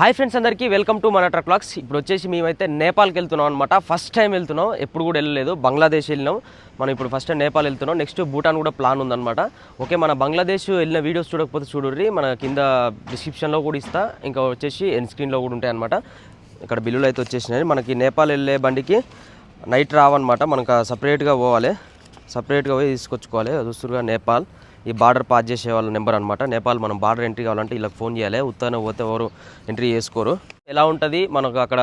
Hi friends అందరికీ welcome to మన truck blogs ఇప్పుడు వచ్చేసి మేమైతే నేపాల్కి వెళ్తున్నాం అనమాట ఫస్ట్ టైం వెళ్తున్నాం ఎప్పుడు కూడా వెళ్ళలేదు. బంగ్లాదేశ్ వెళ్ళినాం. మనం ఇప్పుడు ఫస్ట్ టైం నేపాల్ వెళ్తున్నాం. నెక్స్ట్ భూటాన్ కూడా ప్లాన్ ఉందన్నమాట. ఓకే మన బంగ్లాదేశ్ వెళ్ళిన వీడియోస్ చూడకపోతే చూడుర్రి. మన కింద డిస్క్రిప్షన్లో కూడా ఇస్తా. ఇంకా వచ్చేసి ఎన్ స్క్రీన్లో కూడా ఉంటాయి అనమాట ఇక్కడ బిల్లులు అయితే వచ్చేసినాయి. మనకి నేపాల్ వెళ్ళే బండికి నైట్ రావన్నమాట. మనకు సపరేట్గా పోవాలి. సపరేట్గా పోయి తీసుకొచ్చుకోవాలి. చూస్తురుగా నేపాల్. ఈ బార్డర్ పాస్ చేసే వాళ్ళ నెంబర్ అనమాట నేపాల్ మనం బార్డర్ ఎంట్రీ కావాలంటే ఇలా ఫోన్ చేయాలి ఉత్తనే పోతే ఎవరు ఎంట్రీ చేసుకోరు ఎలా ఉంటుంది మనకు అక్కడ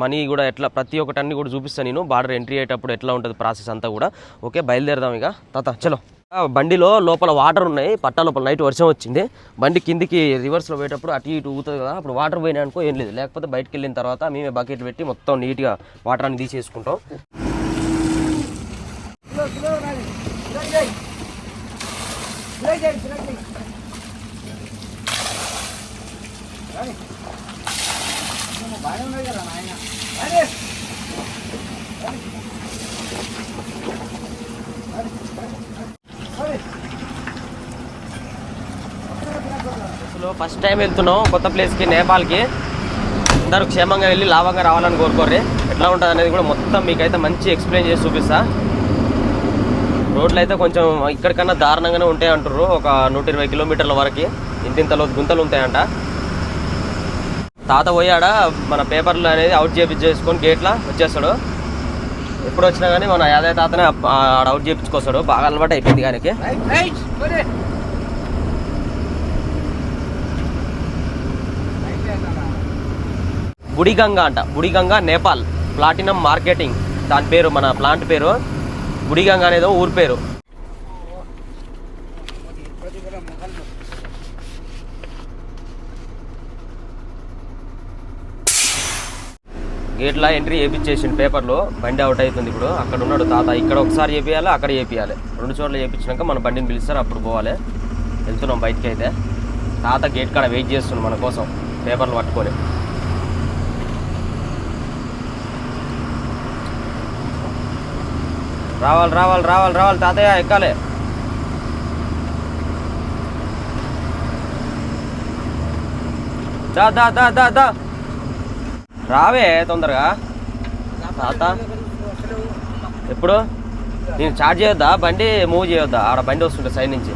మనీ కూడా ఎట్లా ప్రతి ఒక్కటి అన్ని కూడా చూపిస్తాను నేను బార్డర్ ఎంట్రీ అయ్యేటప్పుడు ఎట్లా ఉంటుంది ప్రాసెస్ అంతా కూడా ఓకే బయలుదేరదాం ఇక తాత చలో బండిలో లోపల వాటర్ ఉన్నాయి పట్టా లోపల నైట్ వర్షం వచ్చింది బండి కిందికి రివర్స్లో పోయేటప్పుడు అటు ఇటు ఊగుతుంది కదా అప్పుడు వాటర్ పోయినాయి అనుకో ఏం లేదు లేకపోతే బయటకు వెళ్ళిన తర్వాత మేమే బకెట్ పెట్టి మొత్తం నీట్గా వాటర్ అన్ని తీసేసుకుంటాం అసలు ఫస్ట్ టైం వెళ్తున్నాం కొత్త ప్లేస్కి నేపాల్కి. అందరూ క్షేమంగా వెళ్ళి లాభంగా రావాలని కోరుకోర్రి. ఎట్లా ఉంటుంది అనేది కూడా మొత్తం మీకైతే మంచి ఎక్స్ప్లెయిన్ చేసి చూపిస్తాను రోడ్లు అయితే కొంచెం ఇక్కడికన్నా దారుణంగానే ఉంటాయి అంటారు ఒక నూట ఇరవై కిలోమీటర్ల వరకు ఇంతింతలో గుంతలు ఉంటాయంట. తాత పోయాడ మన పేపర్లు అనేది అవుట్ చేపించేసుకొని గేట్లా వచ్చేస్తాడు. ఎప్పుడు వచ్చినా కానీ మన యాదయ్య తాతనే ఆడ అవుట్ చేపించుకొస్తాడు. బాగా అలవాటు అయిపోయింది కానీ బుడిగంగా అంట. బుడిగంగా నేపాల్. Platinum marketing. దాని పేరు మన ప్లాంట్ పేరు. బుడిగంగా అనేది ఊరి పేరు. గేట్లా ఎంట్రీ చేయించేసిండు పేపర్లో బండి అవుట్ అవుతుంది ఇప్పుడు. అక్కడ ఉన్నాడు తాత. ఇక్కడ ఒకసారి చేపియాలి అక్కడ చేపియాలి. రెండు చోట్ల చేయించినాక మన బండిని పిలుస్తారు అప్పుడు పోవాలి. వెళ్తున్నాం బయటికి అయితే తాత గేట్ కాడ వెయిట్ చేస్తున్నాడు మన కోసం పేపర్లు పట్టుకొని. రావాలి రావాలి రావాలి రావాలి తాతయ్య ఎక్కాలి. దా దా దా దా దా. రావే తొందరగా. తాత. ఎప్పుడు? నేను చార్జ్ చేయొద్దా? బండి మూవ్ చేయొద్దా? ఆడ బండి వస్తుంటే సైడ్ నుంచి.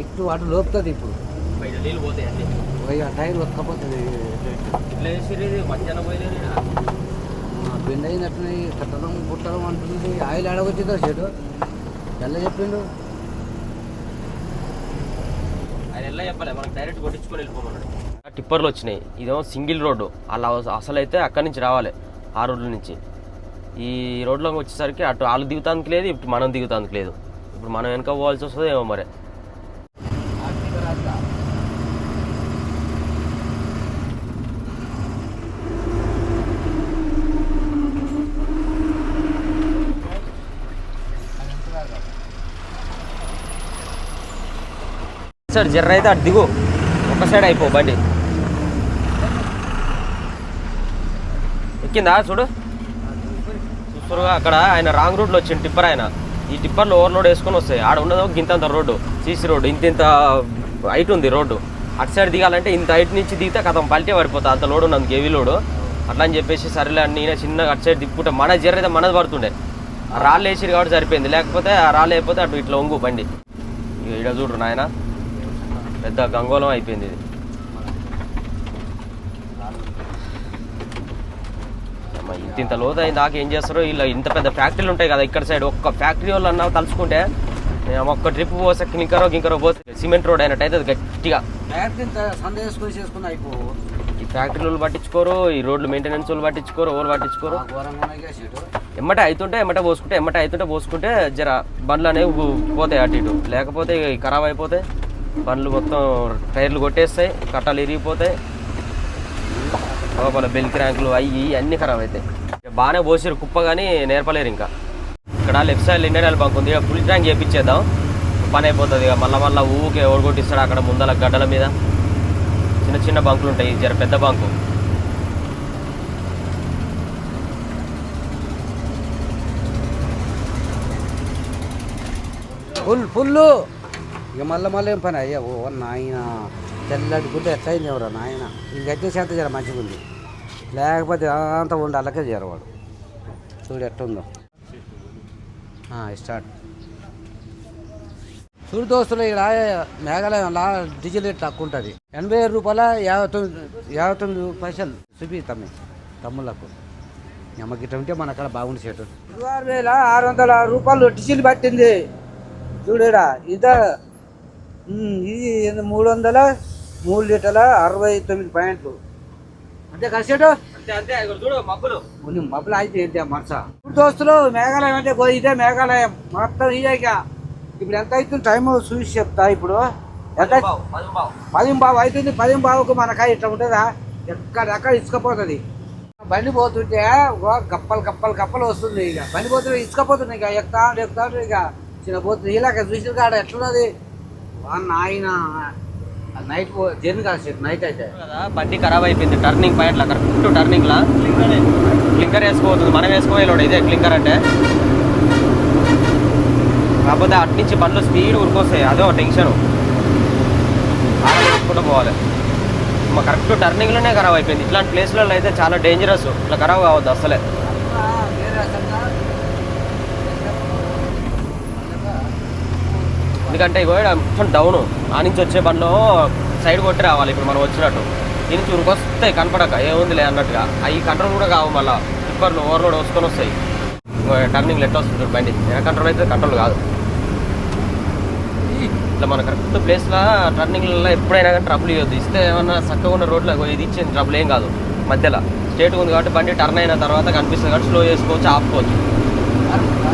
ఇటు అటు లోపుతుంది ఇప్పుడు. టైర్ ఒక్కపోతుంది మధ్యాహ్నం ఈడ. బెండ్ అయినట్టున్నాయి కట్టడం పుట్టడం అంటుంది ఆయిల్ ఆడవచ్చిందో చెడు? ఎలా చెప్పిండు? ఆయన ఎలా మనకు డైరెక్ట్ కొట్టించుకొని వెళ్ళిపోమన్నాడు. టిప్పర్లు వచ్చినాయి. ఇదేమో సింగిల్ రోడ్డు. అలా అసలు అయితే అక్కడి నుంచి రావాలి. ఆ రోడ్ల నుంచి. ఈ రోడ్లోకి వచ్చేసరికి అటు వాళ్ళు దిగుతానికి లేదు ఇప్పుడు మనం దిగుతానికి లేదు. ఇప్పుడు మనం వెనక పోవాల్సి వస్తుంది ఏమో మరి. సైడ్ జర్ర అయితే అటు దిగు. ఒక సైడ్ అయిపో బండి. ఎక్కిందా చూడు? చూస్తురుగా అక్కడ ఆయన రాంగ్ రూట్లో వచ్చింది టిప్పర్ ఆయన. ఈ టిప్పర్లో ఓవర్లోడ్ వేసుకొని వస్తాయి. ఆడ ఉన్నదో గింతంత రోడ్డు సీసీ రోడ్డు ఇంత ఇంత హైట్ ఉంది రోడ్డు. అటు సైడ్ దిగాలంటే ఇంత హైట్ నుంచి దిగితే కథం పల్టే పడిపోతా అంత లోడు ఉన్నది హెవీ లోడు అట్లా అని చెప్పేసి సరేలే నేను చిన్నగా అటు సైడ్ తిప్పుకుంటే మన జర్ర అయితే మనది పడుతుండే. ఆ రాళ్ళు వేసిరు కాబట్టి సరిపోయింది. లేకపోతే ఆ రాళ్ళు అయిపోతే అటు ఇట్లా ఉంగు బండి. ఇక ఈడ చూడు నాయన. పెద్ద గంగోళం అయిపోయింది ఇది. ఇంత ఇంత లోతు దాకా ఏం చేస్తారో ఇలా ఇంత పెద్ద ఫ్యాక్టరీలు ఉంటాయి కదా ఇక్కడ సైడ్ ఒక్క ఫ్యాక్టరీ వాళ్ళు అన్నా తలుచుకుంటే నేను ఒక్క ట్రిప్ పోస్తే కింకరో గింకరో పోతే సిమెంట్ రోడ్ అయినట్టయితే అది గట్టిగా. ఈ ఫ్యాక్టరీ వాళ్ళు పట్టించుకోరు ఈ రోడ్లు మెయింటెనెన్స్ వాళ్ళు పట్టించుకోరు ఎవరు పట్టించుకోరు. ఎమ్మటే అవుతుంటే ఎమ్మటే పోసుకుంటే ఎమ్మటే అవుతుంటే పోసుకుంటే జర బండ్లు అనేవి పోతాయి అటు ఇటు. లేకపోతే ఖరాబ్ అయిపోతాయి బండ్లు మొత్తం టైర్లు కొట్టేస్తాయి కట్టాలు ఇరిగిపోతాయి. లోపల బెల్ క్రాంకులు అయ్యి అన్నీ ఖరాబ్ అవుతాయి బాగానే పోసారు కుప్ప కానీ నేర్పలేరు ఇంకా. ఇక్కడ లెఫ్ట్ సైడ్ ఇండియన్ బంక్ ఉంది ఇక ఫుల్ ట్యాంక్ చేపించేద్దాం. పని అయిపోతుంది ఇక మళ్ళీ మళ్ళీ ఊకే ఎవరు కొట్టిస్తాడు అక్కడ ముందల గడ్డల మీద. చిన్న చిన్న బంకులు ఉంటాయి జర పెద్ద బంకు. ఫుల్ ఫుల్ ఇక మళ్ళీ మళ్ళీ ఏం పని? అయ్యా ఓ నాయన తెల్లటి గుడ్డ ఎట్లా అయింది ఎవరో నాయన? ఇంకైతే చేత జర మంచిగా ఉంది లేకపోతే అంత ఉండాలకే చేరవాడు చూడు ఎట్టుందో స్టార్ట్ చూడు దోస్తులు ఇక్కడ మేఘాలయంలో డీజిల్ రేట్ తక్కువ ఉంటుంది. ఎనభై ఏడు రూపాయల యాభై తొమ్మిది యాభై తొమ్మిది పైసలు చూపి తమ్మి తమ్ముళ్ళకు. అమ్మకి ఉంటే మన అక్కడ బాగుంది సేటు ఆరు వేల ఆరు వందల రూపాయలు డీజిల్ పట్టింది. చూడరా ఇద ఇది మూడు వందల? మూడు లీటర్ల? అరవై తొమ్మిది పాయింట్లు. అంతే ఇక్కడ చూడు మబ్బులు. అయితే ఏంటి మనస ఇప్పుడు దోస్తులు మేఘాలయం అంటే గో- ఇదే మేఘాలయం. మొత్తం ఇదే ఇక. ఇప్పుడు ఎంత అవుతుంది టైం చూసి చెప్తా ఇప్పుడు. ఎంత బావు, పది బావు. పది బావు అవుతుంది పది బావుకు మనకాయ ఇట్లా ఉంటుందా? ఎక్కడెక్కడ ఇసుకపోతుంది. బండి పోతుంటే గప్పలు గప్పలు గప్పలు వస్తుంది ఇక. బండి పోతుంటే ఇసుకపోతుంది ఇక. ఎక్కుతా ఎక్కుతా ఇక. చిన్న పోతుంది. ఇలాగ చూసిన కాడ ఎట్లున్నది? నాయన నైట్ జర్నీ కాదు నైట్ అయితే. కదా బండి ఖరాబ్ అయిపోయింది. టర్నింగ్ పాయింట్ లా కరెక్ట్ టర్నింగ్ లా? క్లింకర్ వేసుకోవద్దు మనం వేసుకోవాలి ఇదే క్లింకర్ అంటే. కాకపోతే అటు నుంచి బండ్లు స్పీడ్ ఉరికొస్తాయి అదే ఒక టెన్షన్ ఆలోచించుకుంటూ పోవాలి. మా కరెక్ట్ టర్నింగ్లోనే ఖరాబ్ అయిపోయింది. ఇట్లాంటి ప్లేస్లలో అయితే చాలా డేంజరస్ ఇట్లా ఖరాబ్ కావద్దు అసలే ఎందుకంటే ఇగో కొంచెం మొత్తం డౌన్ ఆ నుంచి వచ్చే బండ్లో సైడ్ కొట్టి రావాలి ఇప్పుడు మనం వచ్చినట్టు. దీని నుంచి వస్తాయి కనపడక ఏముందిలే అన్నట్టుగా. అవి కంట్రోల్ కూడా కావు మళ్ళీ. టిప్పర్లు ఓవర్లోడ్ వసుకొని వస్తాయి. టర్నింగ్ లెట్ వస్తుంది బండి. కంట్రోల్ అయితే కంట్రోల్ కాదు. ఇట్లా మన కరెక్ట్ ప్లేస్లో టర్నింగ్లలో ఎప్పుడైనా కానీ ట్రబుల్ ఇవ్వద్దు ఇస్తే ఏమన్నా చక్కగా ఉన్న రోడ్లో ఇది ఇచ్చింది ట్రబుల్ ఏం కాదు. మధ్యలో. స్టేట్ ఉంది కాబట్టి బండి టర్న్ అయిన తర్వాత కనిపిస్తుంది కాబట్టి స్లో చేసుకోవచ్చు ఆపుకోవచ్చు.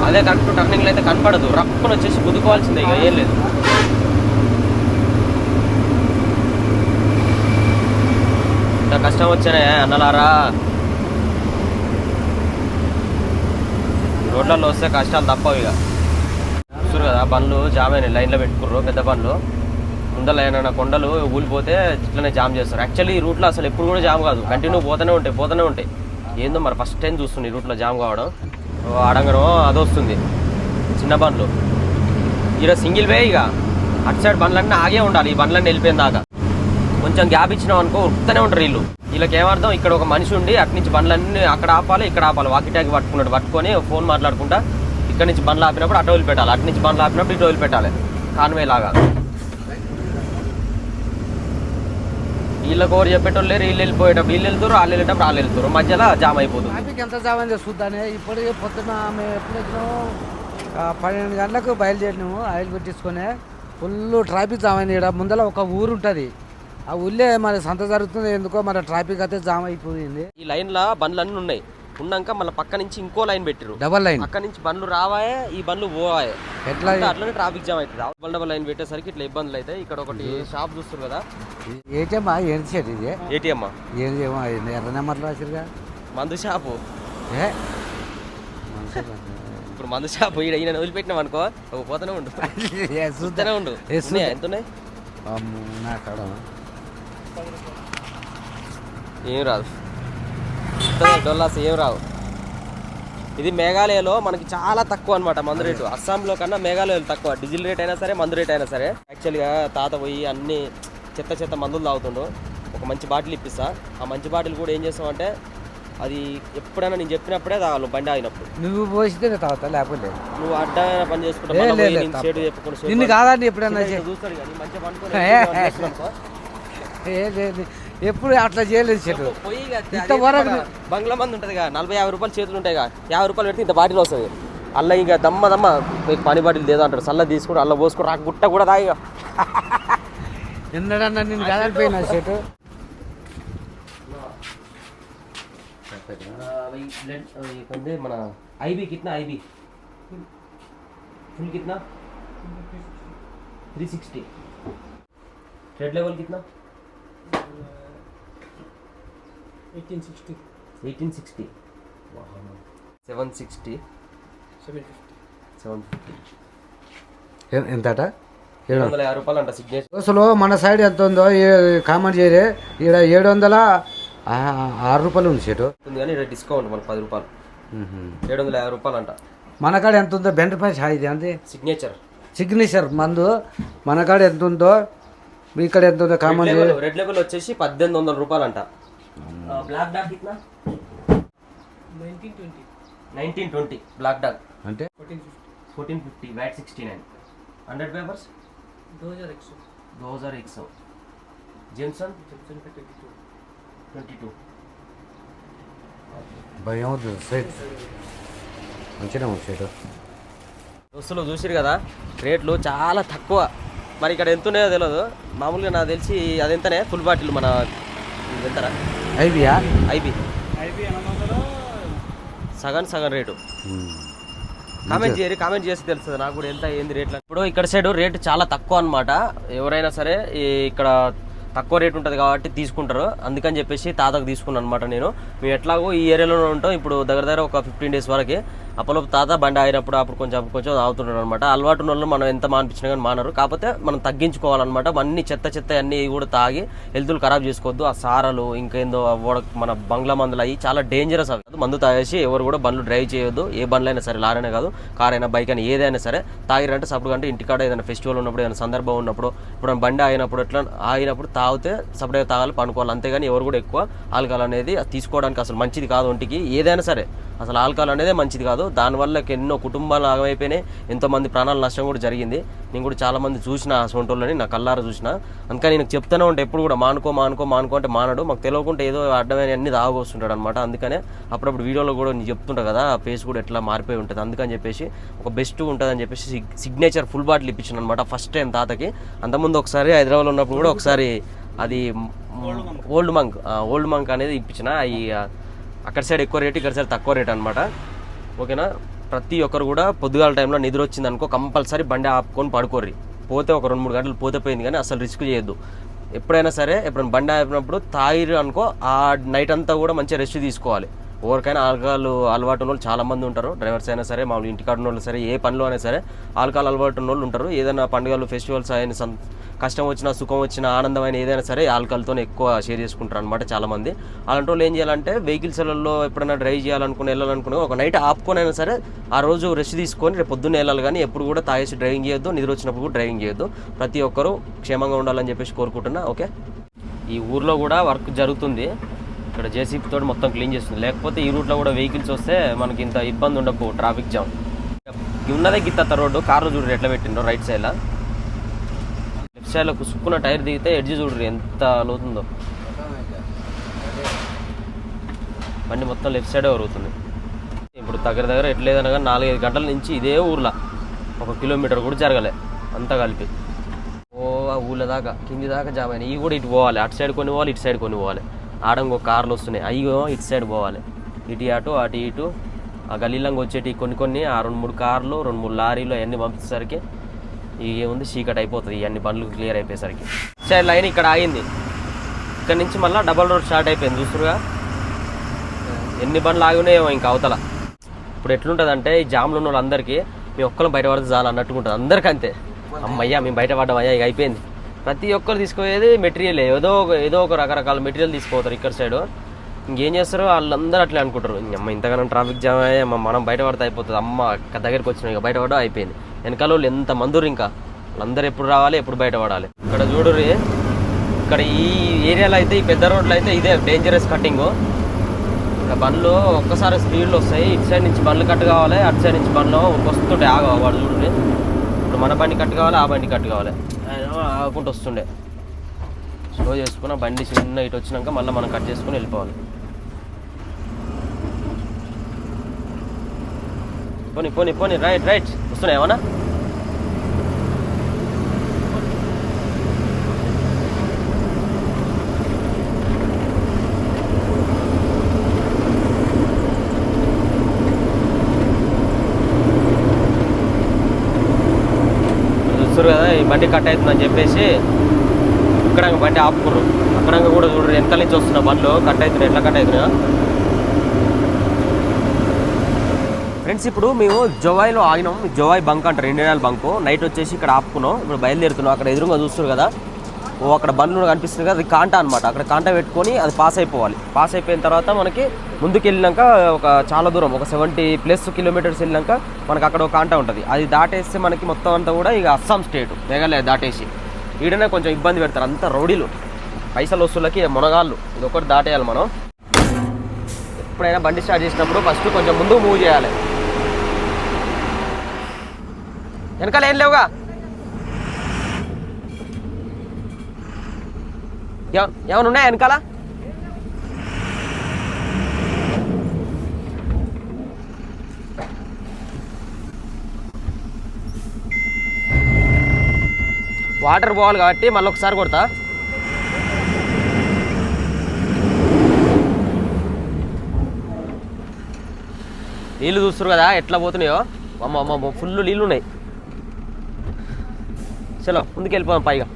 అదే కరెక్ట్ టర్నింగ్లో అయితే కనపడదు. రప్పును వచ్చేసి గుద్దుకోవాల్సిందే ఇక ఏం లేదు. ఇంత కష్టం వచ్చానే అన్నలారా? రోడ్లలో వస్తే కష్టాలు తప్పవు ఇక. చూస్తారు కదా బండ్లు జామ్ అయినాయి లైన్లో పెట్టుకుర్రు పెద్ద బండ్లు. ముందర ఏమైనా కొండలు ఊలిపోతే ఇట్లనే జామ్ చేస్తారు. యాక్చువల్లీ ఈ రూట్లో అసలు ఎప్పుడు కూడా జామ్ కాదు. కంటిన్యూ పోతూనే ఉంటాయి పోతూనే ఉంటాయి. ఏందో మరి ఫస్ట్ టైం చూస్తుంది ఈ రూట్లో జామ్ కావడం. అడంగరం అది వస్తుంది. చిన్న బండ్లు. ఈరోజు సింగిల్ వే ఇక. అటు సైడ్ బండ్లన్నీ ఆగే ఉండాలి. ఈ బండ్లన్నీ వెళ్ళిపోయిన దాకా కొంచెం గ్యాప్ ఇచ్చినాం అనుకో ఉరుకుతూనే ఉంటారు వీళ్ళు. వీళ్ళకి ఏమర్థం? ఇక్కడ ఒక మనిషి ఉండి అటు నుంచి బండ్లన్నీ అక్కడ ఆపాలి ఇక్కడ ఆపాలి. వాకి ట్యాగ్ పట్టుకున్నాడు. పట్టుకొని ఫోన్ మాట్లాడుకుంటా. ఇక్కడ నుంచి బండ్లు ఆపినప్పుడు అటు వదిలిపెట్టాలి. అటు నుంచి బండ్లు ఆపినప్పుడు ఇటు వదిలిపెట్టాలి. కాన్వే లాగా. వీళ్ళకి ఎవరు చెప్పేటోళ్ళు లేరు వీళ్ళు వెళ్ళిపోయేటప్పుడు వీళ్ళు వెళ్తారు వాళ్ళు వెళ్ళేటప్పుడు వాళ్ళు వెళ్తారు. మధ్యలో జామ్ అయిపోతుంది. ట్రాఫిక్ ఎంత జామైందో చూద్దానే ఇప్పటికే పొద్దున మేము ఎప్పుడు వచ్చినాము ఆ, పన్నెండు గంటలకు బయలుదేరినాము ఆయిల్ పెట్టించుకొని. ఫుల్ ట్రాఫిక్ జామ్ అయింది ఇక్కడ. ముందర ఒక ఊరు ఉంటుంది. ఆ ఊళ్ళే మరి సంత జరుగుతుంది. ఎందుకో మరి ట్రాఫిక్ అయితే జామ్ అయిపోయింది. ఈ లైన్లో బండ్లు అన్నీ ఉన్నాయి. ఉన్నాక మళ్ళీ పక్క నుంచి ఇంకో లైన్ పెట్టిరు డబల్ లైన్ అక్కడ నుంచి బండ్లు రావాయే ఈ బండ్లు పోవాయే. ఎట్లా అట్లనే ట్రాఫిక్ జామ్ అవుతుంది డబల్ డబల్ లైన్ పెట్టేసరికి ఇట్లా ఇబ్బందులు అయితే ఇక్కడ ఒకటి షాప్ చూస్తారు కదా. ఏటీఎం ఏంటి సెట్ ఇది? ఏటీఎం ఏం ఏమో ఎర్ర నెంబర్లు రాసిరుగా మందు షాపు ఏ. ఇప్పుడు మందు షాపు ఈడ ఈయన వదిలిపెట్టినాం అనుకో ఒక పోతూనే ఉండు. చూస్తూనే ఉండు? ఎంత ఉన్నాయి? నా ఏం రాదు. డొల్లాస్ ఏం రావు. ఇది మేఘాలయలో మనకి చాలా తక్కువ అనమాట మందు రేటు. అస్సాంలో కన్నా మేఘాలయలో తక్కువ. డీజిల్ రేట్ అయినా సరే మందు రేట్ అయినా సరే. యాక్చువల్గా తాత పోయి అన్ని చెత్త చెత్త మందులు తాగుతుండు. ఒక మంచి బాటిల్ ఇప్పిస్తా. ఆ మంచి బాటిల్ కూడా ఏం చేస్తామంటే అది ఎప్పుడైనా నేను చెప్పినప్పుడే తాగాలి బండి ఆగినప్పుడు. నువ్వు పోసితే తాగుతా లేకపోతే. నువ్వు అడ్డమైన పని చేసుకుంటా ఏ, మళ్ళా లేదు, పోయి లేదు, నేను తప్ప. షేడ్ చెప్పుకుంటూ షేడ్ నిన్ను కాదండి ఎప్పుడన్నా ఇట్లా చే- చూస్తాడు కానీ మంచిగా పండుకొని ఏ, ఎప్పుడు అట్లా చేయలేదు చెట్లు. ఇంత వరకు బంగ్లా మంది ఉంటుంది నలభై యాభై రూపాయలు చేతులు ఉంటాయి యాభై రూపాయలు పెడితే ఇంత బాటిల్ వస్తుంది. అల్ల ఇంకా దమ్మ దమ్మ మీకు పని బాటిల్ లేదా అంటారు సల్ల తీసుకుని అల్ల పోసుకుని రా గుట్ట కూడా దాయిగా ఎన్నడన్నా నేను చెట్టు. మన IB కిట్నా IB? Eighteen sixty eighteen sixty seven sixty seven seven ఎంతట? ఏడు వందల యాభై రూపాయలు అంట మన సైడ్ ఎంత ఉందో కామెంట్ చేయరే. ఈడ ఏడు వందల ఆరు రూపాయలు ఉంది సీటు కానీ డిస్కౌంట్ మన పది రూపాయలు. ఏడు వందల యాభై రూపాయలు అంట మన కాడ ఎంత ఉందో బెండ్ పై ఇది అంతే సిగ్నేచర్ సిగ్నేచర్ మందు. మన కాడ ఎంత ఉందో మీ ఇక్కడ ఎంత ఉందో కామన్ రెడ్ లెవెల్ వచ్చేసి పద్దెనిమిది వందల రూపాయలు అంట Uh, బ్లాక్ డాగ్ कितना? 1920 బ్లాక్ డాగ్ అంటే? మంచిగా దోస్తులు చూసిరు కదా రేట్లు చాలా తక్కువ. మరి ఇక్కడ ఎంత ఉన్నాయో తెలియదు మామూలుగా నాకు తెలిసి అది ఎంతనే? ఫుల్ బాటిల్ మన ఎంతరా? అయిపోయా ఐబీ. ఐబీ ఎనమందలో సగం సగం రేటు. కామెంట్ చేయరు కామెంట్ చేసి తెలుస్తుంది. నాకు కూడా ఎంత ఏంది రేట్లు ఇప్పుడు ఇక్కడ సైడ్ రేటు చాలా తక్కువ అన్నమాట. ఎవరైనా సరే ఇక్కడ తక్కువ రేట్ ఉంటుంది కాబట్టి తీసుకుంటారు. అందుకని చెప్పేసి తాతకు తీసుకున్నాను అనమాట నేను. మేము ఎట్లాగో ఈ ఏరియాలోనే ఉంటాం. ఇప్పుడు దగ్గర దగ్గర ఒక ఫిఫ్టీన్ డేస్ వరకే అప్పలోపు తాత బండి ఆగినప్పుడు అప్పుడు కొంచెం కొంచెం తాగుతుంటారు అనమాట అలవాటు వాళ్ళు మనం ఎంత మానిపించినా కానీ మానరు. కాకపోతే మనం తగ్గించుకోవాలన్నమాట. అన్ని చెత్త చెత్త అన్ని కూడా తాగి హెల్త్లు ఖరాబ్ చేసుకోవద్దు. ఆ సారలు ఇంకేందో ఓడ- మన బంగ్లా మందులు అవి చాలా డేంజరస్ అవి. మందు తాగేసి ఎవరు కూడా బండ్లు డ్రైవ్ చేయొద్దు. ఏ బండ్లైనా సరే లారైనా కాదు కార్ అయినా బైక్ అయినా ఏదైనా సరే తాగిరంటే సప్పుడు అంటే ఇంటికాడ ఏదైనా ఫెస్టివల్ ఉన్నప్పుడు ఏదైనా సందర్భం ఉన్నప్పుడు ఇప్పుడు బండి ఆగినప్పుడు ఎట్లా ఆగినప్పుడు తాగితే సపరేట్ తాగాలి పండుకోవాలి. అంతేగాని ఎవరు కూడా ఎక్కువ ఆల్కహాల్ అనేది తీసుకోవడానికి అసలు మంచిది కాదు ఒంటికి. ఏదైనా సరే అసలు ఆల్కహాల్ అనేది మంచిది కాదు. దానివల్ల ఎన్నో కుటుంబాలు ఆగమైపోయినాయి. ఎంతో మంది ప్రాణాల నష్టం కూడా జరిగింది. నేను కూడా చాలా మంది చూసిన ఆ సొంటోళ్ళని నా కల్లారా చూసిన. అందుకని నేను చెప్తూనే ఉంటే ఎప్పుడు కూడా మానుకో మానుకో మానుకో అంటే మానడు. మాకు తెలియకుండా ఏదో అడ్డమైన అన్ని తాగొస్తుంటాడు అనమాట అందుకనే అప్పుడప్పుడు వీడియోలో కూడా నేను చెప్తుంటా కదా ఆ ఫేస్ కూడా ఎట్లా మారిపోయి ఉంటుంది. అందుకని చెప్పేసి ఒక బెస్ట్ ఉంటుంది అని చెప్పేసి సిగ్- సిగ్నేచర్ ఫుల్ బాటిల్ ఇప్పించాను అనమాట ఫస్ట్ టైం తాతకి. అంతకుముందు ఒకసారి హైదరాబాద్లో ఉన్నప్పుడు కూడా ఒకసారి అది ఓల్డ్ మంక్ ఓల్డ్ మంక్ అనేది ఇప్పించిన. అవి అక్కడ సైడ్ ఎక్కువ రేట్ ఇక్కడ సైడ్ తక్కువ రేట్ అనమాట ఓకేనా? ప్రతి ఒక్కరు కూడా పొద్దుగాల టైంలో నిద్ర వచ్చింది అనుకో కంపల్సరీ బండి ఆపుకొని పడుకోర్రి. పోతే ఒక రెండు మూడు గంటలు పోతే పోయింది కానీ అసలు రిస్క్ చేయొద్దు. ఎప్పుడైనా సరే ఎప్పుడైనా బండి ఆపినప్పుడు తాగిరు అనుకో ఆ నైట్ అంతా కూడా మంచిగా రెస్ట్ తీసుకోవాలి. ఎవరికైనా ఆల్కహాల్ అలవాటు ఉన్న వాళ్ళు చాలా మంది ఉంటారు. డ్రైవర్స్ అయినా సరే మామూలు ఇంటికాడ ఉన్న వాళ్ళు సరే ఏ పనిలో అయినా సరే ఆల్కహాల్ అలవాటు ఉన్న వాళ్ళు ఉంటారు. ఏదైనా పండుగలు ఫెస్టివల్స్ అయిన సం- కష్టం వచ్చినా సుఖం వచ్చినా ఆనందమైన ఏదైనా సరే ఆల్కహాల్తో ఎక్కువ షేర్ చేసుకుంటారు అనమాట చాలా మంది. అలాంటి వాళ్ళు ఏం చేయాలంటే వెహికల్స్లలో ఎప్పుడైనా డ్రైవ్ చేయాలనుకుని వెళ్ళాలనుకుని ఒక నైట్ ఆపుకొని అయినా సరే ఆ రోజు రెస్ట్ తీసుకొని రేపు పొద్దున్న వెళ్ళాలి. కానీ ఎప్పుడు కూడా తాగేసి డ్రైవింగ్ చేయొద్దు నిద్ర వచ్చినప్పుడు కూడా డ్రైవింగ్ చేయొద్దు. ప్రతి ఒక్కరూ క్షేమంగా ఉండాలని చెప్పేసి కోరుకుంటున్నా. ఓకే? ఈ ఊర్లో కూడా వర్క్ జరుగుతుంది. ఇక్కడ జేసీపీ తోటి మొత్తం క్లీన్ చేస్తుంది. లేకపోతే ఈ రూట్లో కూడా వెహికల్స్ వస్తే మనకి ఇంత ఇబ్బంది ఉండకు ట్రాఫిక్ జామ్ ఉన్నదే గిత్త రోడ్డు కార్లు చూడరు ఎట్లా పెట్టిండ్రు రైట్ సైడ్లో లెఫ్ట్ సైడ్లో కుసుక్కున్న టైర్ దిగితే ఎడ్జ్ చూడరు ఎంత లోతుందో. బండి మొత్తం లెఫ్ట్ సైడే వరుగుతుంది ఇప్పుడు దగ్గర దగ్గర ఎట్లేదనగా నాలుగైదు గంటల నుంచి ఇదే ఊర్లో. ఒక కిలోమీటర్ కూడా జరగలే అంతా కలిపి. ఓ ఊళ్ళ దాకా కింది దాకా జామ్ అయినాయి. ఇవి కూడా ఇటు పోవాలి అటు సైడ్ కొన్ని పోవాలి ఇటు సైడ్ కొన్ని పోవాలి. ఆడంగో కార్లు వస్తున్నాయి. అయ్యో ఇటు సైడ్ పోవాలి. ఇటు అటు అటు ఇటు. ఆ గలీలంగా వచ్చేటి కొన్ని కొన్ని ఆ రెండు మూడు కార్లు రెండు మూడు లారీలు అవన్నీ పంపించేసరికి ఇక ఏముంది చీకటి అయిపోతుంది. ఇవన్నీ బండ్లు క్లియర్ అయిపోయేసరికి. సైడ్ లైన్ ఇక్కడ ఆగింది. ఇక్కడ నుంచి మళ్ళీ డబల్ రోడ్ స్టార్ట్ అయిపోయింది. చూస్తురుగా? ఎన్ని బండ్లు ఆగినాయేమో ఇంకా అవతల. ఇప్పుడు ఎట్లుంటుందంటే ఈ జామ్లు ఉన్న వాళ్ళందరికీ మీ ఒక్కరు బయట పడితే చాలా అన్నట్టుకుంటుంది అందరికీ అంతే అమ్మయ్యా మేము బయట పడ్డాం అయ్యా ఇక అయిపోయింది. ప్రతి ఒక్కరు తీసుకుపోయేది మెటీరియల్ ఏదో ఒక ఏదో ఒక రకరకాల మెటీరియల్ తీసుకుపోతారు ఇక్కడ సైడ్. ఇంకేం చేస్తారు వాళ్ళందరూ అట్లే అనుకుంటారు. అమ్మ ఇంతగానో ట్రాఫిక్ జామ్ అయ్యా మనం బయట పడితే అయిపోతుంది. అమ్మ దగ్గరికి వచ్చిన ఇక బయట పడడం అయిపోయింది. వెనకాల వాళ్ళు ఎంత మందురు ఇంకా? వాళ్ళందరూ ఎప్పుడు రావాలి ఎప్పుడు బయట పడాలి ఇక్కడ చూడుర్రి ఇక్కడ ఈ ఏరియాలో అయితే ఈ పెద్ద రోడ్లో అయితే ఇదే డేంజరస్ కట్టింగ్ ఇక్కడ బండ్లు ఒక్కసారి స్పీడ్లు వస్తాయి. ఇటు సైడ్ నుంచి బండ్లు కట్ కావాలి అటు సైడ్ నుంచి బండ్లు వస్తుంటే ఆగవు వాడు చూడండి ఇప్పుడు మన బండి కట్ కావాలి ఆ బండి కట్ కావాలి. ఆగుకుంటూ వస్తుండే. స్లో చేసుకున్న బండి చిన్న ఇటు వచ్చినాక మళ్ళీ మనం కట్ చేసుకుని వెళ్ళిపోవాలి. పోనీ పోనీ పోనీ రైట్ రైట్ వస్తున్నాయి ఏమన్నా చూస్తారు కదా ఈ బండి కట్ అవుతుందని చెప్పేసి ఇక్కడ బండి ఆపుకుర్రు. అక్కడ కూడా చూడరు ఎంత నుంచి వస్తున్న బండ్లు? కట్ అవుతున్నాయి ఎట్లా కట్ అవుతున్నాయో. ఫ్రెండ్స్ ఇప్పుడు మేము జోవాయిలో ఆగినాం. జోవాయి బంక్ అంటారు ఇండియన్ ఆయిల్ బంకు. నైట్ వచ్చేసి ఇక్కడ ఆపుకున్నాం. ఇప్పుడు బయలుదేరుతున్నాం. అక్కడ ఎదురుగా చూస్తున్నారు కదా. ఓ అక్కడ బండ్లు కనిపిస్తుంది కదా అది కాంటా అనమాట అక్కడ కాంటా పెట్టుకొని అది పాస్ అయిపోవాలి. పాస్ అయిపోయిన తర్వాత మనకి ముందుకు వెళ్ళినాక ఒక చాలా దూరం ఒక సెవెంటీ ప్లస్ కిలోమీటర్స్ వెళ్ళినాక మనకి అక్కడ ఒక కాంటా ఉంటుంది. అది దాటేస్తే మనకి మొత్తం అంతా కూడా ఇక అస్సాం స్టేట్ మేఘాలయ దాటేసి ఈడనే కొంచెం ఇబ్బంది పెడతారు. అంత రౌడీలు. పైసలు వస్తువులకి మునగాళ్ళు. ఇది ఒకటి దాటేయాలి మనం. ఎప్పుడైనా బండి స్టార్ట్ చేసినప్పుడు ఫస్ట్ కొంచెం ముందు మూవ్ చేయాలి. వెనకాల ఏం లేవుగా? ఏమైనా ఉన్నాయా వెనకాల? వాటర్ పోవాలి కాబట్టి మళ్ళీ ఒకసారి కొడతా. నీళ్ళు చూస్తారు కదా ఎట్లా పోతున్నాయో? అమ్మ అమ్మ ఫుల్ నీళ్ళు ఉన్నాయి చలో ముందుకు వెళ్ళిపోదాం పైగా.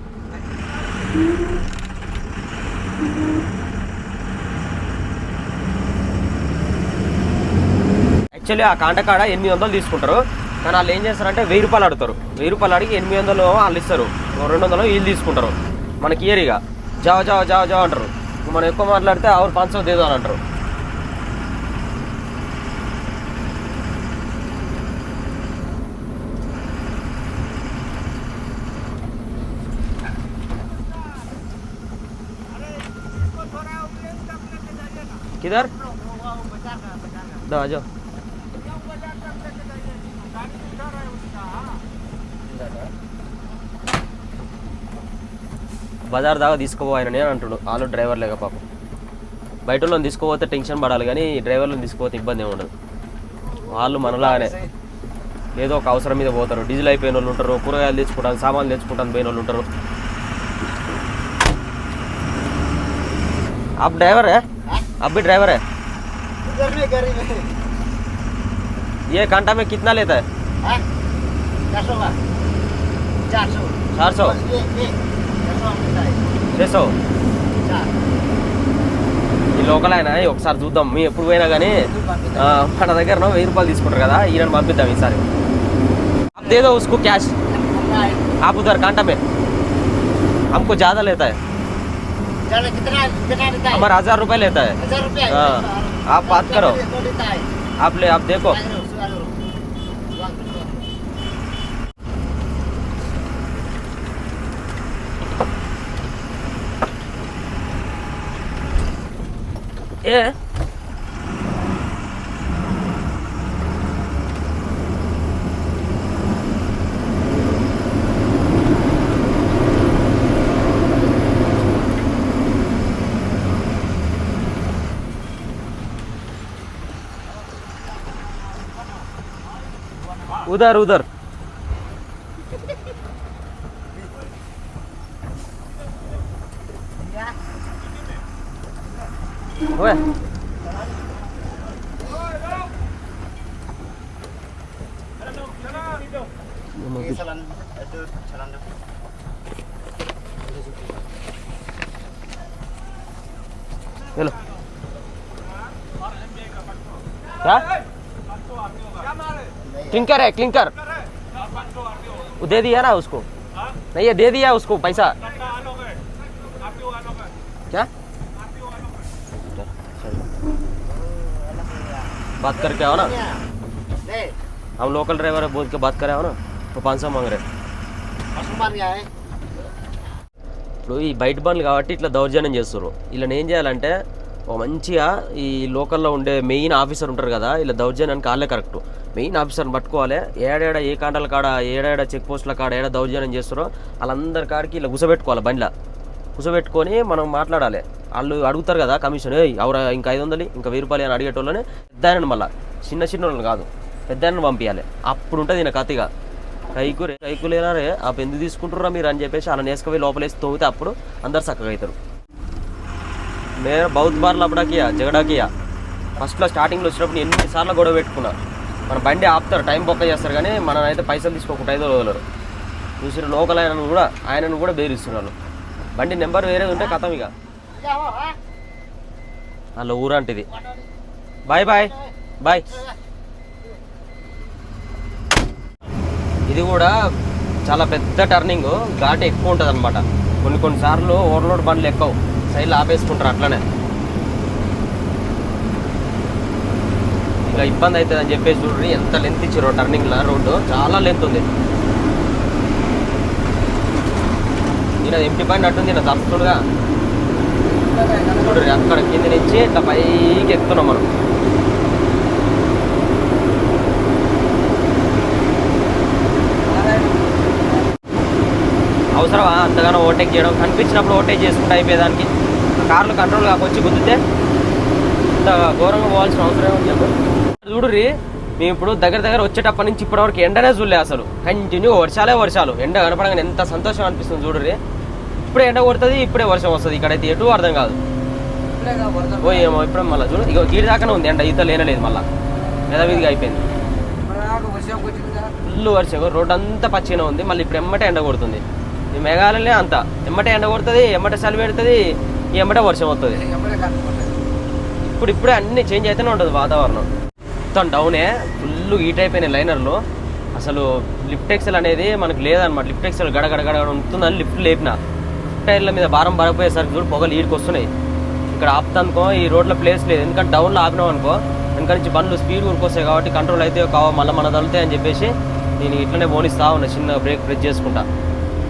యాక్చువల్లీ ఆ కాంటకాడ ఎనిమిది వందలు తీసుకుంటారు. కానీ వాళ్ళు ఏం చేస్తారంటే వెయ్యి రూపాయలు అడుగుతారు. వెయ్యి రూపాయలు అడిగి ఎనిమిది వందలు వాళ్ళు ఇస్తారు. రెండు వందలు వీళ్ళు తీసుకుంటారు. మనకి ఇయర్ ఇక. జావ జావ జావ జావ అంటారు. మనం ఎక్కువ మాట్లాడితే ఆవిడ పాంచ్ దేదో అని అంటారు. किधर दो आ जाओ బజార్ దాకా తీసుకుపో ఆయన నేను అంటుడు వాళ్ళు డ్రైవర్ లేక పాపం బయట వాళ్ళని తీసుకుపోతే టెన్షన్ పడాలి కానీ డ్రైవర్లను తీసుకుపోతే ఇబ్బంది ఏమి ఉండదు వాళ్ళు మనలాగానే ఏదో ఒక అవసరం మీద పోతారు డీజిల్ అయిపోయిన వాళ్ళు ఉంటారు కూరగాయలు తెచ్చుకుంటాను సామాన్లు తెచ్చుకుంటాను పోయిన వాళ్ళు ఉంటారు आप ड्राइवर है आप भी ड्राइवर है इधर में गरीब है ये घंटा में कितना लेता है हाँ? चार सौ का चार सौ चार सौ बस ये ये चार सौ मिलता है छः सौ चार ఈ లోకల్ ఆయన ఒకసారి చూద్దాం మీ ఎప్పుడు పోయినా కానీ ఆ, మన దగ్గర వెయ్యి రూపాయలు తీసుకుంటారు కదా ఈయన పంపిద్దాం ఈసారి आप दे दो उसको कैश कितना है आप उधर कांटा में हमको ज़्यादा लेता है ज्यादा कितना कितना लेता है? हमारा हज़ार रुपए लेता है। हज़ार रुपया हाँ, आप बात करो। है। आप ले आप देखो। आ उधर उधर ओए ये चलान क्लिंकर है क्लिंकर वो दे दिया ना उसको नहीं ये दे दिया उसको पैसा क्या बात करके आओ ना ले हम लोकल ड्राइवर है बोल के बात करे आओ ना तो पाँच सौ मांग रहे कस्टमर क्या है ఇప్పుడు ఈ బయట బండ్లు కాబట్టి ఇట్లా దౌర్జన్యం చేస్తారు ఇలా ఏం చేయాలంటే ఓ మంచిగా ఈ లోకల్లో ఉండే మెయిన్ ఆఫీసర్ ఉంటారు కదా ఇలా దౌర్జన్యానికి వాళ్ళే కరెక్ట్ మెయిన్ ఆఫీసర్ని పట్టుకోవాలి. ఏడాడ ఏ కాంటల కాడ ఏడాడ చెక్ పోస్టుల కాడ ఏడ దౌర్జన్యం చేస్తారో వాళ్ళందరి కాడికి ఇలా గుసబెట్టుకోవాలి బండిలో. కుసబెట్టుకొని మనం మాట్లాడాలి. వాళ్ళు అడుగుతారు కదా కమిషన్ ఏయ్ ఇంకా ఐదు వందలు ఇంకా వెయ్యి రూపాయలు అని అడిగేటోళ్ళని పెద్ద మళ్ళీ. చిన్న చిన్న వాళ్ళని కాదు పెద్ద పంపించాలి అప్పుడు ఉంటుంది ఈయన కతిగా కైకు రే కైకు ఆ ఎందుకు తీసుకుంటుర్రా మీరు అని చెప్పేసి అలా నేసుకపోయి లోపలేసి తోగితే అప్పుడు అందరు చక్కగా అవుతారు. నేను బౌత్ బార్లు అప్పుడాకియా జగడాకియా. ఫస్ట్లో స్టార్టింగ్లో వచ్చినప్పుడు ఎన్నిసార్లు గొడవ పెట్టుకున్నా. మన బండి ఆపుతారు టైం బొక్క చేస్తారు కానీ మనం అయితే పైసలు తీసుకోకుండా అయితే వదలరు. చూసిన లోకల్ ఆయనను కూడా ఆయనను కూడా బేరిస్తున్నారు బండి నెంబర్ వేరేది ఉంటే కథం ఇక. వాళ్ళ ఊరంటిది బాయ్ బాయ్ బాయ్. ఇది కూడా చాలా పెద్ద టర్నింగ్ ఘాట్ ఎక్కువ ఉంటుంది అనమాట కొన్ని కొన్నిసార్లు ఓవర్లోడ్ బండ్లు ఎక్కువ. సైడ్లు ఆపేసుకుంటారు అట్లనే. ఇలా ఇబ్బంది అవుతుంది అని చెప్పేసి చూడండి. ఎంత లెంత్ ఇచ్చారో టర్నింగ్లో రోడ్డు చాలా లెంత్ ఉంది. ఈయన ఎంటీ పాయింట్ అట్టుంది నేను తప్పుడుగా చూడండి అక్కడ కింద నుంచి ఇట్లా పైకి ఎక్కుతున్నాం మనం. అవసరమా? అంతగానో ఓవర్టేక్ చేయడం. కనిపించినప్పుడు ఓవర్టేక్ చేసుకుంటే అయిపోయేదానికి. కార్లు కంట్రోల్ కాకొచ్చి గుద్దితే ఇంత ఘోరంగా పోవాల్సిన అవసరం ఏమో చెప్పండి చూడురి మేము ఇప్పుడు దగ్గర దగ్గర వచ్చేటప్పటి నుంచి ఇప్పటివరకు ఎండనే చూడలే అసలు. కంటిన్యూ వర్షాలే వర్షాలు. ఎండ కనపడగానే ఎంత సంతోషం అనిపిస్తుంది చూడురి ఇప్పుడే ఎండ కొడుతుంది ఇప్పుడే వర్షం వస్తుంది. ఇక్కడైతే ఎటు అర్థం కాదు. ఓ ఏమో ఇప్పుడు మళ్ళీ చూడు. ఇక గీడి దాకానే ఉంది ఎండ ఈత లేనలేదు మళ్ళీ. మెదవిధిగా అయిపోయింది. ఫుల్ వర్షం రోడ్ అంతా పచ్చిగా ఉంది. మళ్ళీ ఇప్పుడు ఎమ్మటే ఎండ కొడుతుంది. ఈ మేఘాలనే అంత. ఎమ్మటే ఎండ కొడుతుంది ఎమ్మటే చలి పెడుతుంది ఎమ్మటే వర్షం వస్తుంది. ఇప్పుడు ఇప్పుడే అన్ని చేంజ్ అయితేనే ఉంటుంది వాతావరణం. మొత్తం డౌనే ఫుల్ హీట్ అయిపోయినాయి లైనర్లు అసలు లిఫ్ట్ ఎక్సెల్ అనేది మనకు లేదనమాట లిఫ్ట్ ఎక్సెల్ గడగడ గడగడ ఉంటుందని లిఫ్ట్ లేపిన. లిఫ్ట్ టైర్ల మీద భారం పడకపోయేసరికి చూడు పొగలు ఈడికి వస్తున్నాయి. ఇక్కడ ఆపుతానుకో ఈ రోడ్లో ప్లేస్ లేదు. ఎందుకంటే డౌన్లో ఆపినాం అనుకో వెనక నుంచి బండ్లు స్పీడ్ ఉరికొస్తాయి కాబట్టి కంట్రోల్ అయితే కావ మళ్ళీ మన తగులుతాయి అని చెప్పేసి నేను ఇట్లనే పోనిస్తా ఉన్నా. చిన్న బ్రేక్ ప్రెస్ చేసుకుంటా.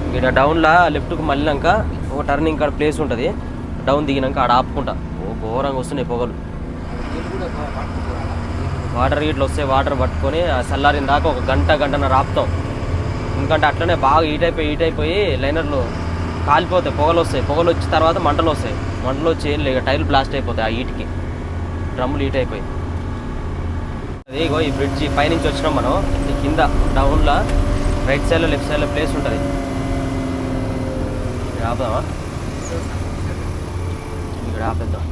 ఇక్కడ డౌన్లో లెఫ్ట్కు మళ్ళినాక ఒక టర్నింగ్ కాడ ప్లేస్ ఉంటుంది. డౌన్ దిగినాక ఆడ ఆపుకుంటా. ఓ ఘోరంగా వస్తున్నాయి పొగలు. వాటర్ ఇట్లా వస్తే వాటర్ పట్టుకొని ఆ చల్లారిన దాకా ఒక గంట గంటన రాపుతాం ఎందుకంటే అట్లనే బాగా హీట్ అయిపోయి హీట్ అయిపోయి లైనర్లు కాలిపోతాయి పొగలు వస్తాయి. పొగలు వచ్చిన తర్వాత మంటలు వస్తాయి. మంటలు వచ్చి ఏం లేక టైర్లు బ్లాస్ట్ అయిపోతాయి ఆ హీట్కి. డ్రమ్ములు హీట్ అయిపోయి. అది ఈ బ్రిడ్జ్ పైనుంచి వచ్చినాం మనం. ఈ కింద డౌన్లో రైట్ సైడ్లో లెఫ్ట్ సైడ్లో ప్లేస్ ఉంటుంది. ఇక్కడ ఆపుదామా? ఇక్కడ ఆపేద్దాం.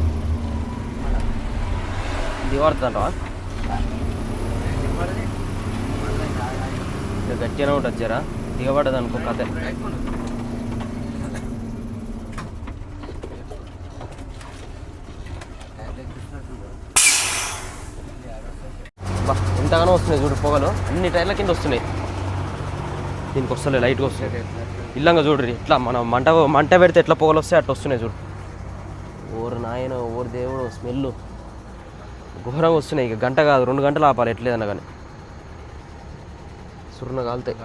దిగబడుతుంటావా ఇక గట్టిగానే ఉంటుంది జరా. దిగబడదు అనుకో కథ. ఎంతగానో వస్తున్నాయి చూడు పొగలు. అన్ని టైర్ల కింద వస్తున్నాయి. దీనికి వస్తలే లైట్గా వస్తాయి. ఇల్లంగా చూడు ఇట్లా మనం మంట మంట పెడితే ఎట్లా పొగలు వస్తాయి అట్లా వస్తున్నాయి చూడు. ఓరు నాయన ఓరు దేవుడు స్మెల్ ఘోరంగా వస్తున్నాయి ఇక గంట కాదు రెండు గంటలు ఆపాలి ఎట్లేదన్నా కానీ. సుర్ణ కాలుతాయి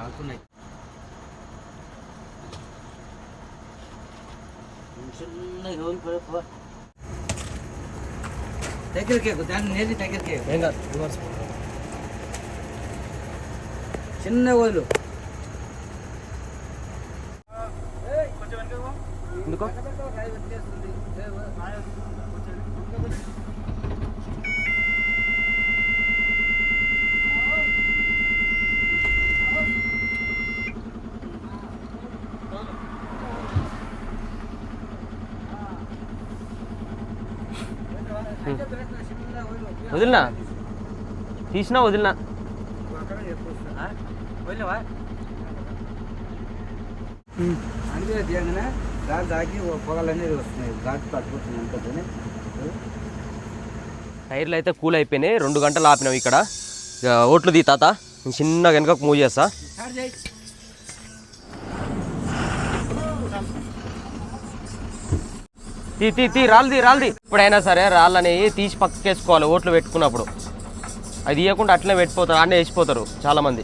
దగ్గరికి ఎక్కు, దాన్ని నేది దగ్గరికి ఎక్కు. ఏం కాదు రివర్స్ చిన్న వదులు ఎందుకో? వదిలినా? తీసినా వదిలినా? అంటే తీయగానే దాని తాకి పొగలు అనేది వస్తున్నాయి దాటి పట్టుకుంటుంది ఉంటుంది టైర్లు అయితే కూల్ అయిపోయినాయి. రెండు గంటలు ఆపినావు ఇక్కడ. ఓట్లు తీ తాత. నేను చిన్నగా వెనక మూవ్ చేస్తా. తీ తీ తీ రాళ్ళది రాళ్ళది ఇప్పుడైనా సరే రాళ్ళని తీసి పక్కకేసుకోవాలి ఓట్లు పెట్టుకున్నప్పుడు. అది ఇవ్వకుండా అట్లనే పెట్టిపోతారు అన్నీ వేసిపోతారు చాలామంది.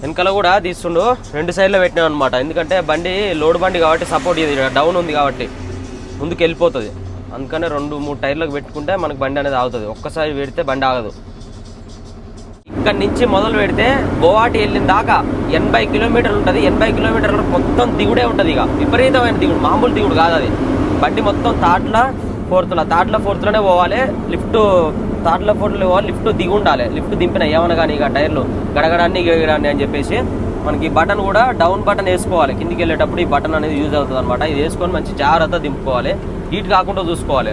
వెనకాల కూడా తీస్తుండు రెండు సైడ్లో పెట్టినాం అనమాట ఎందుకంటే బండి లోడ్ బండి కాబట్టి సపోర్ట్ ఇది డౌన్ ఉంది కాబట్టి. ముందుకు వెళ్ళిపోతుంది. అందుకనే రెండు మూడు టైర్లకు పెట్టుకుంటే మనకు బండి అనేది ఆగుతుంది. ఒక్కసారి పెడితే బండి ఆగదు. ఇక్కడ నుంచి మొదలు పెడితే గోవాటి వెళ్ళిన దాకా ఎనభై కిలోమీటర్లు ఉంటుంది. ఎనభై కిలోమీటర్ల మొత్తం దిగుడే ఉంటుంది ఇక. విపరీతమైన దిగుడు మామూలు దిగుడు కాదు అది. బండి మొత్తం తాట్ల ఫోర్త్ల తాట్ల ఫోర్త్లోనే పోవాలి. లిఫ్ట్ తాట్ల ఫోర్త్లో పోవాలి. లిఫ్ట్ దిగి ఉండాలి. లిఫ్ట్ దింపిన ఏమన్నా కానీ ఇక టైర్లు గడగడాన్ని గిడగడాన్ని అని చెప్పేసి మనకి బటన్ కూడా డౌన్ బటన్ వేసుకోవాలి. కిందికి వెళ్ళేటప్పుడు ఈ బటన్ అనేది యూజ్ అవుతుంది అనమాట ఇది వేసుకొని మంచి జాగ్రత్త దింపుకోవాలి. హీట్ కాకుండా చూసుకోవాలి.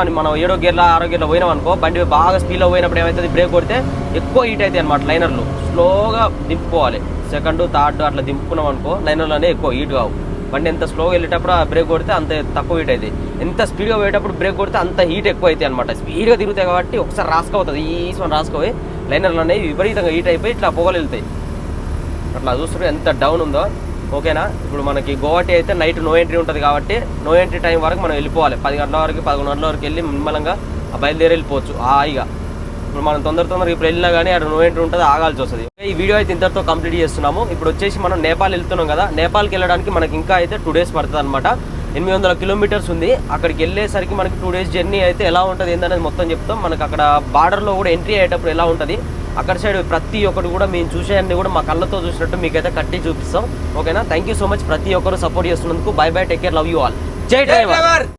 అని మనం ఏడో గేర్ల ఆరో గేర్లో పోయినాం అనుకో బండి బాగా స్పీడ్లో పోయినప్పుడు ఏమవుతుంది బ్రేక్ కొడితే ఎక్కువ హీట్ అవుతాయి అనమాట లైనర్లు. స్లోగా దింపుకోవాలి. సెకండ్ థర్డ్ అట్లా దింపుకున్నాం అనుకో లైనర్లు అనేవి ఎక్కువ హీట్ కావు. బండి ఎంత స్లోగా వెళ్ళేటప్పుడు ఆ బ్రేక్ కొడితే అంత తక్కువ హీట్ అవుతుంది ఎంత స్పీడ్గా పోయేటప్పుడు బ్రేక్ కొడితే అంత హీట్ ఎక్కువ అవుతాయి అనమాట స్పీడ్గా తిరుగుతాయి కాబట్టి ఒకసారి రాసుకోవుతుంది ఈశ్వరం రాసుకోవి. లైనర్లు అనేవి విపరీతంగా హీట్ అయిపోయి ఇట్లా పొగలు వెళ్తాయి. అట్లా చూస్తుంటే ఎంత డౌన్ ఉందో. ఓకేనా ఇప్పుడు మనకి గోవాటి అయితే నైట్ నో ఎంట్రీ ఉంటుంది కాబట్టి నో ఎంట్రీ టైం వరకు మనం వెళ్ళిపోవాలి. పది గంటల వరకు పదకొండు గంటల వరకు వెళ్ళి నిమ్మలంగా బయలుదేరి వెళ్ళిపోవచ్చు. హాయిగా. ఇప్పుడు మనం తొందర తొందరగా ఇప్పుడు వెళ్ళినా కానీ అక్కడ నో ఎంట్రీ ఉంటుంది ఆగాల్సి వస్తుంది. ఈ వీడియో అయితే ఇంతటితో కంప్లీట్ చేస్తున్నాము. ఇప్పుడు వచ్చేసి మనం నేపాల్ వెళ్తున్నాం కదా నేపాల్కి వెళ్ళడానికి మనకి ఇంకా అయితే టూ డేస్ పడుతుంది అనమాట ఎనిమిది వందల కిలోమీటర్స్ ఉంది. అక్కడికి వెళ్ళేసరికి మనకి టూ డేస్ జర్నీ అయితే ఎలా ఉంటుంది ఏందనేది మొత్తం చెప్తాం. మనకి అక్కడ బార్డర్లో కూడా ఎంట్రీ అయ్యేటప్పుడు ఎలా ఉంటుంది అక్కడ సైడ్ ప్రతి ఒక్కటి కూడా మేము చూసేయన్ని కూడా మా కళ్ళతో చూసినట్టు మీకైతే కట్టి చూపిస్తాం. ఓకేనా? థ్యాంక్ యూ సో మచ్ ప్రతి ఒక్కరు సపోర్ట్ చేస్తున్నందుకు. Bye bye take care love you all జై డ్రైవర్.